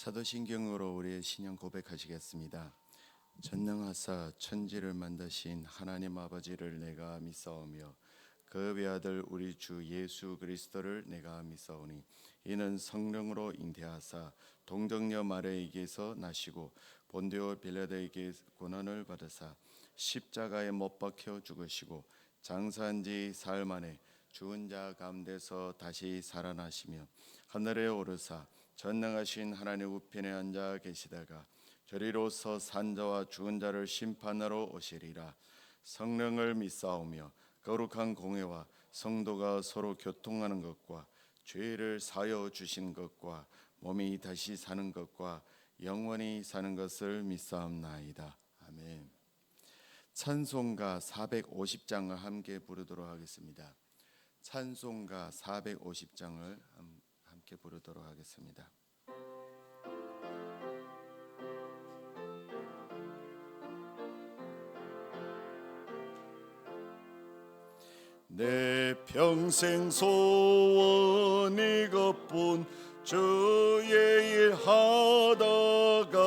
사도신경으로 우리의 신앙 고백하시겠습니다. 전능하사 천지를 만드신 하나님 아버지를 내가 믿사오며 그 외아들 우리 주 예수 그리스도를 내가 믿사오니 이는 성령으로 잉태하사 동정녀 마리아에게서 나시고 본디오 빌라도에게 고난을 받으사 십자가에 못 박혀 죽으시고 장사한 지 사흘 만에 죽은 자 가운데서 다시 살아나시며 하늘에 오르사 전능하신 하나님 우편에 앉아 계시다가 저리로서 산자와 죽은 자를 심판하러 오시리라 성령을 믿사오며 거룩한 공회와 성도가 서로 교통하는 것과 죄를 사여 주신 것과 몸이 다시 사는 것과 영원히 사는 것을 믿사옵나이다 아멘. 찬송가 450장을 함께 부르도록 하겠습니다. 찬송가 450장을 함께 부르도록 하겠습니다. 내 평생 소원 이것뿐 주의 일 하다가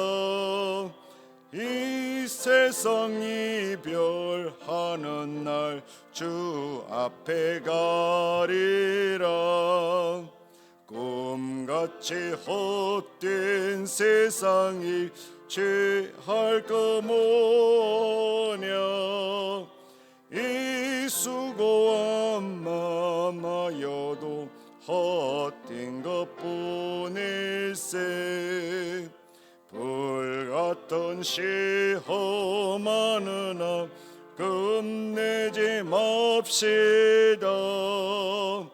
이 세상 이별하는 날 주 앞에 가리라 꿈같이 헛된 세상이 죄할 거 뭐냐? 이 수고한 마마여도 헛된 것뿐일세. 불같던 시험하느나 끝내지 맙시다. 구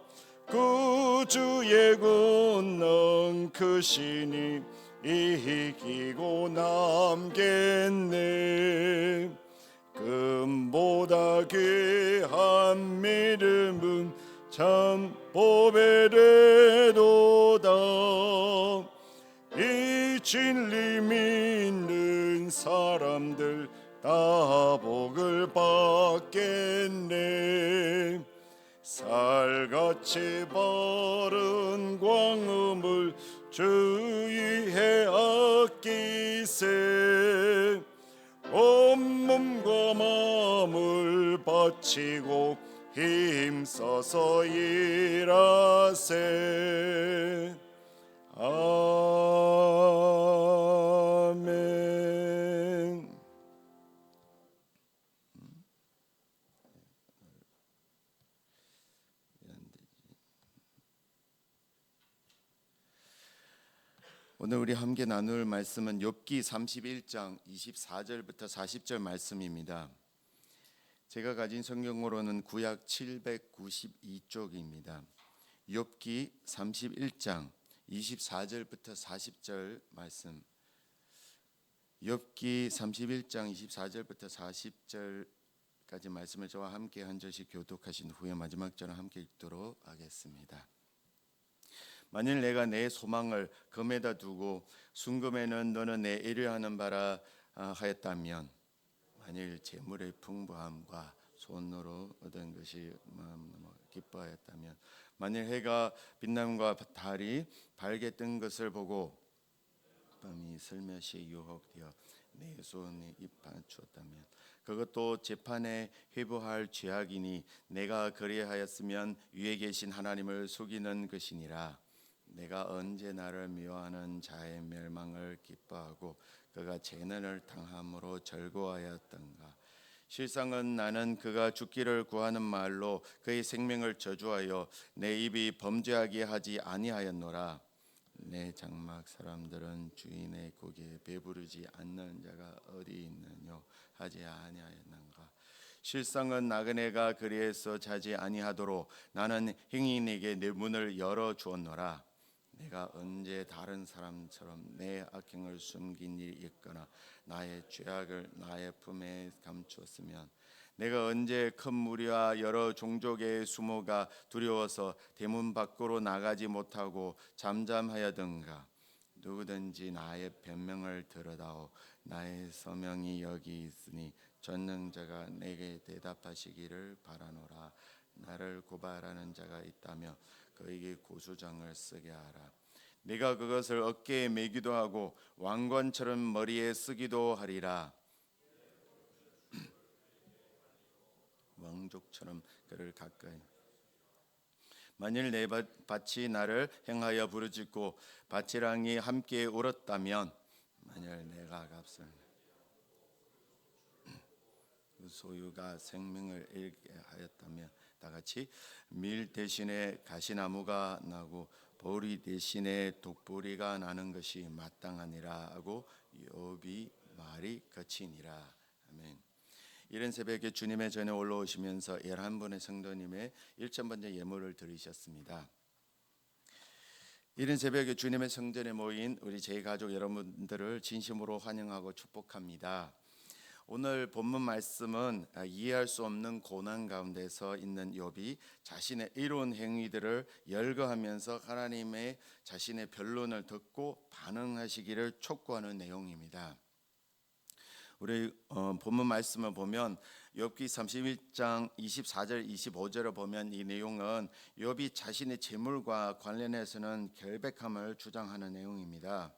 주의 권능 크시니 이기고 남겠네. 금보다 귀한 믿음은 참 보배되도다. 이 진리 믿는 사람들 다 복을 받겠네 살같이 바른 광음을 주의해 아끼세. 온몸과 마음을 바치고 힘써서 일하세 우리 함께 나눌 말씀은 욥기 31장 24절부터 40절 말씀입니다. 제가 가진 성경으로는 구약 792쪽입니다. 욥기 31장 24절부터 40절 말씀. 욥기 31장 24절부터 40절까지 말씀을 저와 함께 한 절씩 교독하신 후에 마지막 절을 함께 읽도록 하겠습니다. 만일 내가 내 소망을 금에다 두고 순금에는 너는 내 일을 하는 바라 하였다면 만일 재물의 풍부함과 손으로 얻은 것이 기뻐하였다면 만일 해가 빛남과 달이 밝게 뜬 것을 보고 밤이 슬며시 유혹되어 내 손에 입맞추었다면 그것도 재판에 회부할 죄악이니 내가 그리하였으면 위에 계신 하나님을 속이는 것이니라 내가 언제 나를 미워하는 자의 멸망을 기뻐하고 그가 재난을 당함으로 절거하였던가? 실상은 나는 그가 죽기를 구하는 말로 그의 생명을 저주하여 내 입이 범죄하게 하지 아니하였노라. 내 장막 사람들은 주인의 고기에 배부르지 않는 자가 어디 있느뇨? 하지 아니하였는가? 실상은 나그네가 그리해서 자지 아니하도록 나는 행인에게 내 문을 열어 주었노라 내가 언제 다른 사람처럼 내 악행을 숨긴 일이 있거나 나의 죄악을 나의 품에 감추었으면 내가 언제 큰 무리와 여러 종족의 수모가 두려워서 대문 밖으로 나가지 못하고 잠잠하여든가 누구든지 나의 변명을 들어다오 나의 서명이 여기 있으니 전능자가 내게 대답하시기를 바라노라 나를 고발하는 자가 있다며 그에게 고소장을 쓰게 하라 네가 그것을 어깨에 매기도 하고 왕관처럼 머리에 쓰기도 하리라. 왕족처럼 그를 가까이 만일 내 밭- 밭이 나를 행하여 부르짖고 밭이랑이 함께 울었다면 만일 내가 값을 그 소유가 생명을 잃게 하였다면 다 같이 밀 대신에 가시나무가 나고 보리 대신에 독보리가 나는 것이 마땅하니라 하고 욥이 말이 거치니라 아멘. 이른 새벽에 주님의 전에 올라오시면서 열한 분의 성도님의 일천 번째 예물을 드리셨습니다. 이른 새벽에 주님의 성전에 모인 우리 제 가족 여러분들을 진심으로 환영하고 축복합니다. 오늘 본문 말씀은 아, 이해할 수 없는 고난 가운데서 있는 욥이 자신의 이로운 행위들을 열거하면서 하나님의 자신의 변론을 듣고 반응하시기를 촉구하는 내용입니다. 우리 어, 본문 말씀을 보면 욥기 31장 24절 25절을 보면 이 내용은 욥이 자신의 재물과 관련해서는 결백함을 주장하는 내용입니다.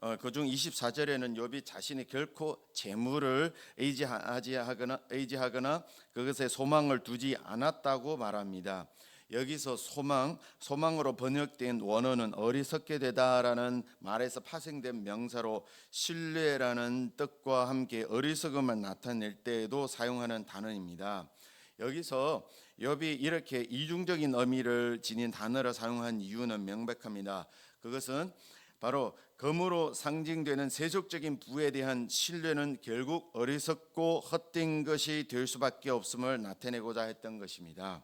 어, 그중 24절에는 욥이 자신이 결코 재물을 의지하지 하거나 의지하거나 그것에 소망을 두지 않았다고 말합니다. 여기서 소망, 소망으로 번역된 원어는 어리석게 되다라는 말에서 파생된 명사로 신뢰라는 뜻과 함께 어리석음을 나타낼 때에도 사용하는 단어입니다. 여기서 욥이 이렇게 이중적인 의미를 지닌 단어를 사용한 이유는 명백합니다. 그것은 바로 검으로 상징되는 세속적인 부에 대한 신뢰는 결국 어리석고 헛된 것이 될 수밖에 없음을 나타내고자 했던 것입니다.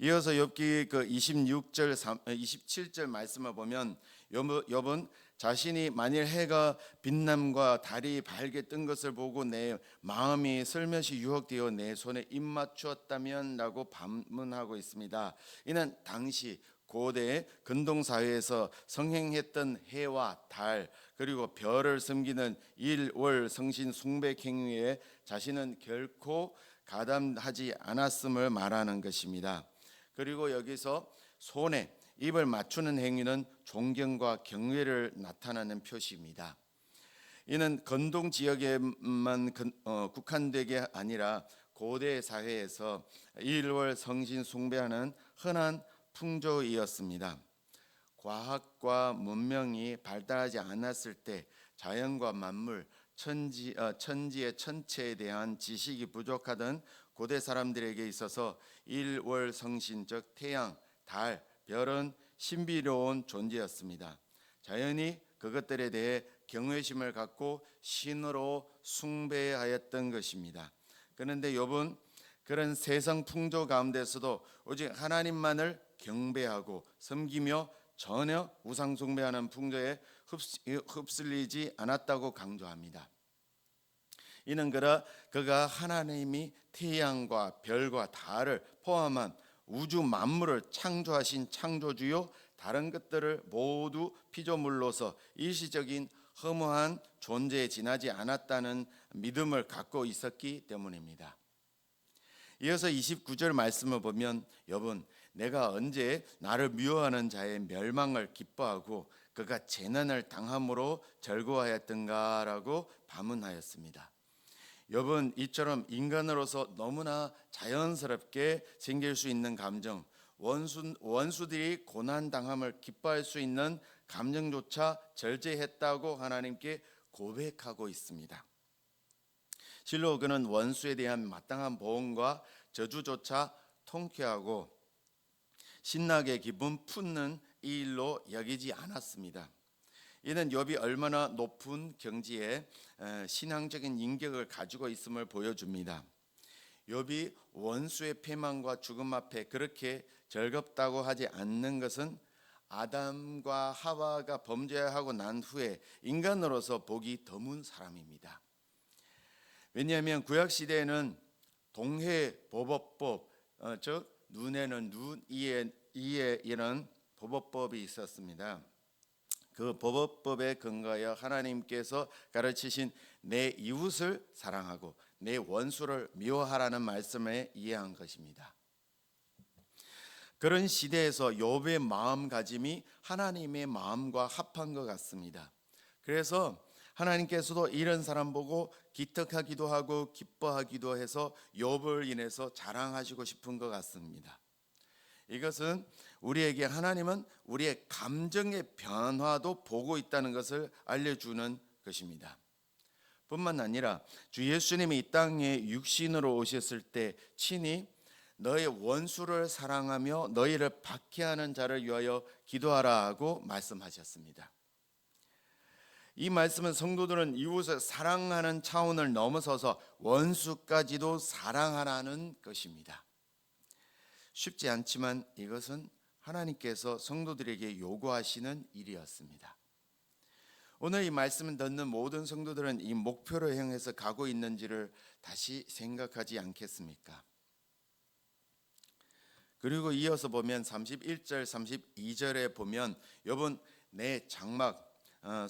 이어서 욥기 그 26절 27절 말씀을 보면 욥- 욥은 자신이 만일 해가 빛남과 달이 밝게 뜬 것을 보고 내 마음이 슬며시 유혹되어 내 손에 입맞추었다면라고 반문하고 있습니다. 이는 당시 고대 근동 사회에서 성행했던 해와 달 그리고 별을 섬기는 일월 성신 숭배 행위에 자신은 결코 가담하지 않았음을 말하는 것입니다. 그리고 여기서 손에 입을 맞추는 행위는 존경과 경외를 나타내는 표시입니다. 이는 건동 지역에만 근- 어, 국한되게 아니라 고대 사회에서 일월 성신 숭배하는 흔한 풍조이었습니다. 과학과 문명이 발달하지 않았을 때 자연과 만물, 천지, 어, 천지의 천체에 대한 지식이 부족하던 고대 사람들에게 있어서 일월 성신 즉 태양, 달, 별은 신비로운 존재였습니다. 자연이 그것들에 대해 경외심을 갖고 신으로 숭배하였던 것입니다. 그런데 욥은 그런 세상 풍조 가운데서도 오직 하나님만을 경배하고 섬기며 전혀 우상 숭배하는 풍조에 흡슬리지 않았다고 강조합니다. 이는 그라 그가 하나님이 태양과 별과 달을 포함한 우주 만물을 창조하신 창조주요 다른 것들을 모두 피조물로서 일시적인 허무한 존재에 지나지 않았다는 믿음을 갖고 있었기 때문입니다. 이어서 29절 말씀을 보면 여분 내가 언제 나를 미워하는 자의 멸망을 기뻐하고 그가 재난을 당함으로 즐거워하였던가라고 반문하였습니다. 여분 이처럼 인간으로서 너무나 자연스럽게 생길 수 있는 감정, 원수 원수들이 고난 당함을 기뻐할 수 있는 감정조차 절제했다고 하나님께 고백하고 있습니다. 실로 그는 원수에 대한 마땅한 보험과 저주조차 통쾌하고 신나게 기분 푸는 이 일로 여기지 않았습니다. 이는 욥이 얼마나 높은 경지에 에, 신앙적인 인격을 가지고 있음을 보여줍니다. 욥이 원수의 패망과 죽음 앞에 그렇게 즐겁다고 하지 않는 것은 아담과 하와가 범죄하고 난 후에 인간으로서 보기 드문 사람입니다. 왜냐하면 구약 시대에는 동해 보법법, 어, 즉 눈에는 눈, 이에 이에 이런 보법법이 있었습니다. 그 보법법에 근거하여 하나님께서 가르치신 내 이웃을 사랑하고 내 원수를 미워하라는 말씀에 이해한 것입니다. 그런 시대에서 욥의 마음가짐이 하나님의 마음과 합한 것 같습니다. 그래서 하나님께서도 이런 사람 보고 기특하기도 하고 기뻐하기도 해서 욥을 인해서 자랑하시고 싶은 것 같습니다. 이것은 우리에게 하나님은 우리의 감정의 변화도 보고 있다는 것을 알려주는 것입니다. 뿐만 아니라 주 예수님이 이 땅에 육신으로 오셨을 때 친히 너의 원수를 사랑하며 너희를 박해하는 자를 위하여 기도하라 하고 말씀하셨습니다. 이 말씀은 성도들은 이웃을 사랑하는 차원을 넘어서서 원수까지도 사랑하라는 것입니다. 쉽지 않지만 이것은 하나님께서 성도들에게 요구하시는 일이었습니다. 오늘 이 말씀을 듣는 모든 성도들은 이 목표를 향해서 가고 있는지를 다시 생각하지 않겠습니까? 그리고 이어서 보면 31절 32절에 보면 여러분 내 장막 어,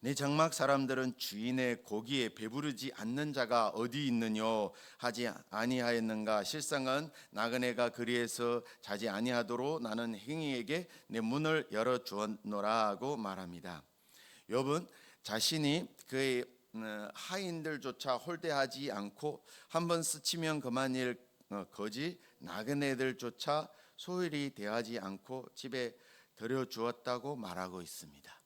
내 장막 사람들은 주인의 고기에 배부르지 않는 자가 어디 있느뇨 하지 아니하였는가 실상은 나그네가 그리에서 자지 아니하도록 나는 행위에게 내 문을 열어 주었노라 하고 말합니다. 여러분 자신이 그의 어, 하인들조차 홀대하지 않고 한 번 스치면 그만일 어, 거지 나그네들조차 소홀히 대하지 않고 집에 들여 주었다고 말하고 있습니다.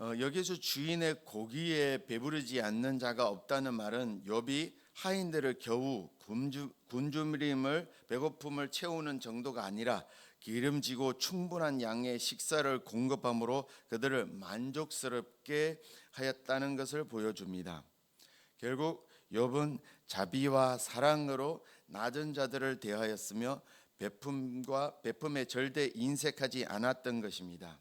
어, 여기서 주인의 고기에 배부르지 않는 자가 없다는 말은 욥이 하인들을 겨우 굶주, 굶주림을 배고픔을 채우는 정도가 아니라 기름지고 충분한 양의 식사를 공급함으로 그들을 만족스럽게 하였다는 것을 보여줍니다. 결국 욥은 자비와 사랑으로 낮은 자들을 대하였으며 베품과 베품에 절대 인색하지 않았던 것입니다.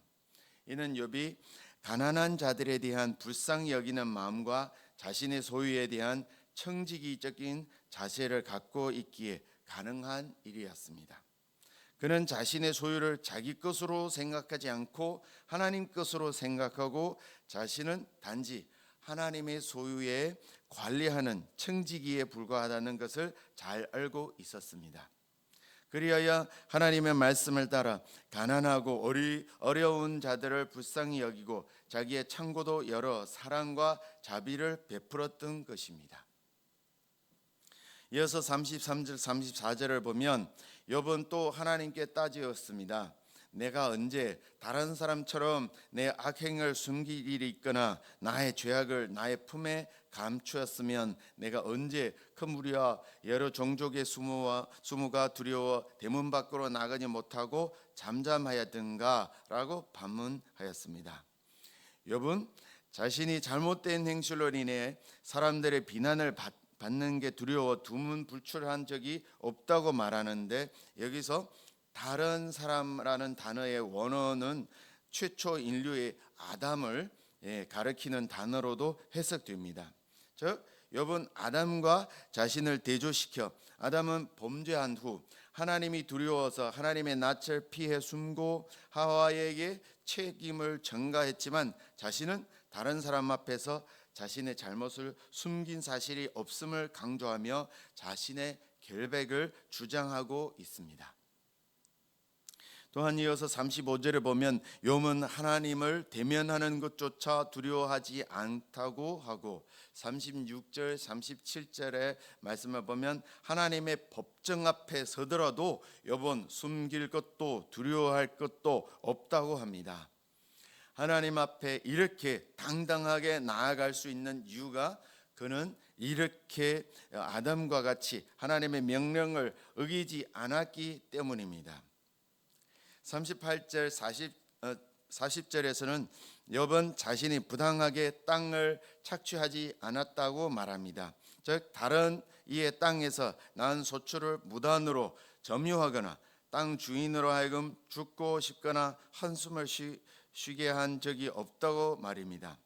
이는 욥이 가난한 자들에 대한 불쌍히 여기는 마음과 자신의 소유에 대한 청지기적인 자세를 갖고 있기에 가능한 일이었습니다. 그는 자신의 소유를 자기 것으로 생각하지 않고 하나님 것으로 생각하고 자신은 단지 하나님의 소유에 관리하는 청지기에 불과하다는 것을 잘 알고 있었습니다. 그리하여 하나님의 말씀을 따라 가난하고 어리, 어려운 자들을 불쌍히 여기고 자기의 창고도 열어 사랑과 자비를 베풀었던 것입니다. 이어서 33절 34절을 보면 욥은 또 하나님께 따지었습니다. 내가 언제 다른 사람처럼 내 악행을 숨길 일이 있거나 나의 죄악을 나의 품에 감추었으면 내가 언제 큰 무리와 여러 종족의 수모와 수모가 두려워 대문 밖으로 나가지 못하고 잠잠하였던가라고 반문하였습니다. 여분 자신이 잘못된 행실로 인해 사람들의 비난을 받, 받는 게 두려워 두문불출한 적이 없다고 말하는데 여기서 다른 사람라는 단어의 원어는 최초 인류의 아담을 예, 가리키는 단어로도 해석됩니다. 즉, 여분 아담과 자신을 대조시켜 아담은 범죄한 후 하나님이 두려워서 하나님의 낯을 피해 숨고 하와에게 책임을 전가했지만 자신은 다른 사람 앞에서 자신의 잘못을 숨긴 사실이 없음을 강조하며 자신의 결백을 주장하고 있습니다. 또한 이어서 35절에 보면 욥은 하나님을 대면하는 것조차 두려워하지 않다고 하고 36절 37절의 말씀을 보면 하나님의 법정 앞에 서더라도 욥은 숨길 것도 두려워할 것도 없다고 합니다. 하나님 앞에 이렇게 당당하게 나아갈 수 있는 이유가 그는 이렇게 아담과 같이 하나님의 명령을 어기지 않았기 때문입니다. 38절 40 어, 40절에서는 욥은 자신이 부당하게 땅을 착취하지 않았다고 말합니다. 즉 다른 이의 땅에서 난 소출을 무단으로 점유하거나 땅 주인으로 하여금 죽고 싶거나 한숨을 쉬, 쉬게 한 적이 없다고 말입니다.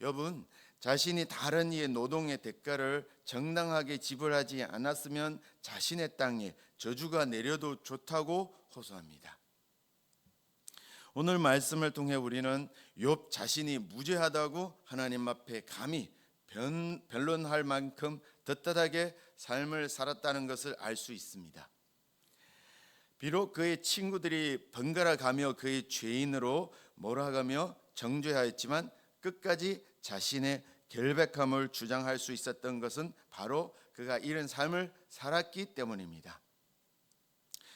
여분 자신이 다른 이의 노동의 대가를 정당하게 지불하지 않았으면 자신의 땅에 저주가 내려도 좋다고 호소합니다. 오늘 말씀을 통해 우리는 욥 자신이 무죄하다고 하나님 앞에 감히 변, 변론할 만큼 떳떳하게 삶을 살았다는 것을 알 수 있습니다. 비록 그의 친구들이 번갈아 가며 그의 죄인으로 몰아가며 정죄하였지만 끝까지 자신의 결백함을 주장할 수 있었던 것은 바로 그가 이런 삶을 살았기 때문입니다.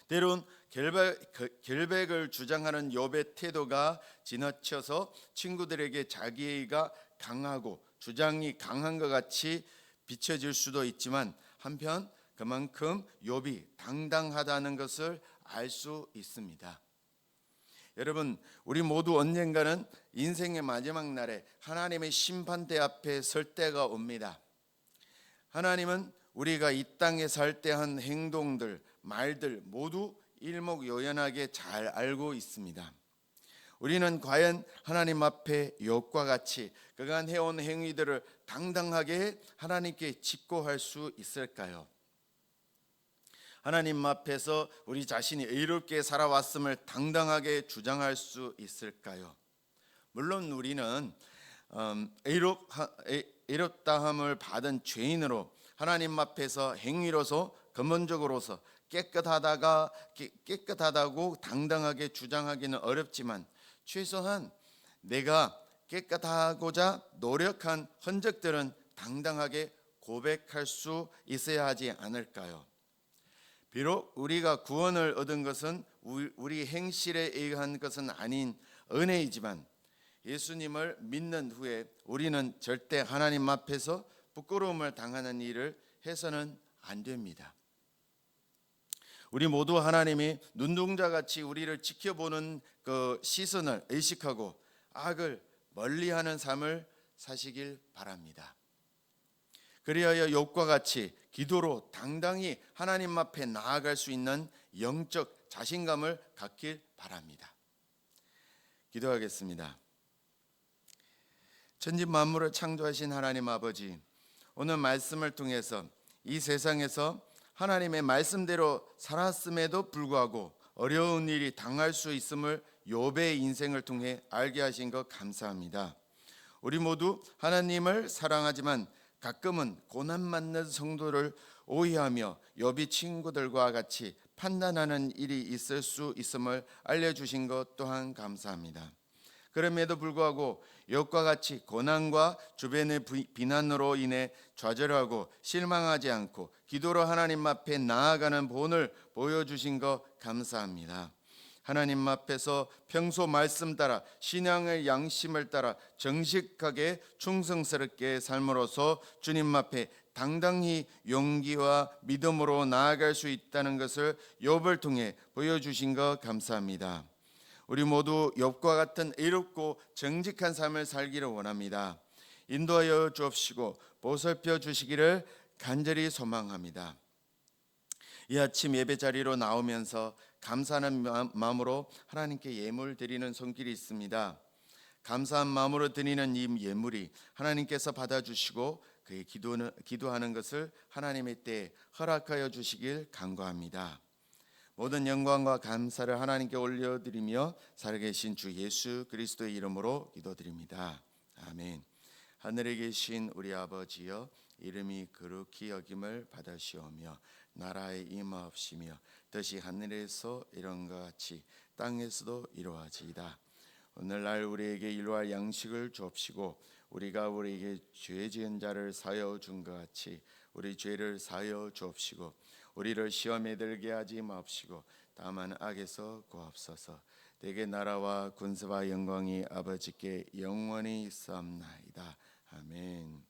때론 결백, 그- 결백 을 주장하는 욥의 태도가 지나쳐서 친구들에게 자기가 강하고 주장이 강한 것 같이 비춰질 수도 있지만 한편 그만큼 욥이 당당하다는 것을 알 수 있습니다. 여러분, 우리 모두 언젠가는 인생의 마지막 날에 하나님의 심판대 앞에 설 때가 옵니다. 하나님은 우리가 이 땅에 살 때 한 행동들, 말들 모두 일목요연하게 잘 알고 있습니다. 우리는 과연 하나님 앞에 욥과 같이 그간 해온 행위들을 당당하게 하나님께 직고할 수 있을까요? 하나님 앞에서 우리 자신이 의롭게 살아왔음을 당당하게 주장할 수 있을까요? 물론 우리는 음, 의롭, 의롭다함을 받은 죄인으로 하나님 앞에서 행위로서 근본적으로서 깨끗하다가 깨- 깨끗하다고 당당하게 주장하기는 어렵지만 최소한 내가 깨끗하고자 노력한 흔적들은 당당하게 고백할 수 있어야 하지 않을까요? 비록 우리가 구원을 얻은 것은 우리 행실에 의한 것은 아닌 은혜이지만 예수님을 믿는 후에 우리는 절대 하나님 앞에서 부끄러움을 당하는 일을 해서는 안 됩니다. 우리 모두 하나님이 눈동자 같이 우리를 지켜보는 그 시선을 의식하고 악을 멀리하는 삶을 사시길 바랍니다. 그리하여 욥과 같이 기도로 당당히 하나님 앞에 나아갈 수 있는 영적 자신감을 갖길 바랍니다. 기도하겠습니다. 천지 만물을 창조하신 하나님 아버지, 오늘 말씀을 통해서 이 세상에서 하나님의 말씀대로 살았음에도 불구하고 어려운 일이 당할 수 있음을 욥의 인생을 통해 알게 하신 것 감사합니다. 우리 모두 하나님을 사랑하지만 가끔은 고난 맞는 성도를 오해하며 욥이 친구들과 같이 판단하는 일이 있을 수 있음을 알려 주신 것 또한 감사합니다. 그럼에도 불구하고 욥과 같이 고난과 주변의 비- 비난으로 인해 좌절하고 실망하지 않고 기도로 하나님 앞에 나아가는 본을 보여주신 것 감사합니다. 하나님 앞에서 평소 말씀 따라 신앙의 양심을 따라 정직하게 충성스럽게 삶으로서 주님 앞에 당당히 용기와 믿음으로 나아갈 수 있다는 것을 욥을 통해 보여주신 것 감사합니다. 우리 모두 욥과 같은 의롭고 정직한 삶을 살기를 원합니다. 인도하여 주옵시고 보살펴 주시기를 간절히 소망합니다. 이 아침 예배 자리로 나오면서 감사하는 마- 마음으로 하나님께 예물 드리는 손길이 있습니다. 감사한 마음으로 드리는 이 예물이 하나님께서 받아주시고 그의 기도는, 기도하는 것을 하나님의 때에 허락하여 주시길 간구합니다. 모든 영광과 감사를 하나님께 올려드리며 살아계신 주 예수 그리스도의 이름으로 기도드립니다. 아멘. 하늘에 계신 우리 아버지여 이름이 거룩히 여김을 받으시오며 나라의 임하옵시며 뜻이 하늘에서 이런 것 같이 땅에서도 이루어지이다. 오늘날 우리에게 일용할 양식을 주옵시고 우리가 우리에게 죄 지은 자를 사여 준 것 같이 우리 죄를 사여 주옵시고 우리를 시험에 들게 하지 마옵시고 다만 악에서 구하옵소서. 대개 나라와 군사와 영광이 아버지께 영원히 있사옵나이다. 아멘.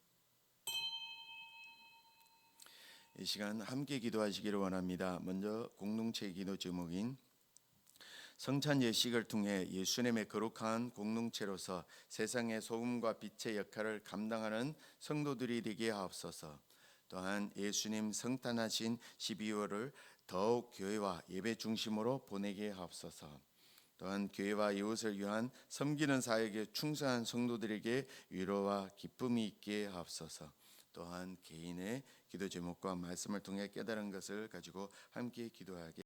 이 시간 함께 기도하시기를 원합니다. 먼저 공동체 기도 제목인 성찬 예식을 통해 예수님의 거룩한 공동체로서 세상의 소금과 빛의 역할을 감당하는 성도들이 되게 하옵소서. 또한 예수님 성탄하신 12월을 더욱 교회와 예배 중심으로 보내게 하옵소서. 또한 교회와 이웃을 위한 섬기는 사역에 충성한 성도들에게 위로와 기쁨이 있게 하옵소서. 또한 개인의 기도 제목과 말씀을 통해 깨달은 것을 가지고 함께 기도하게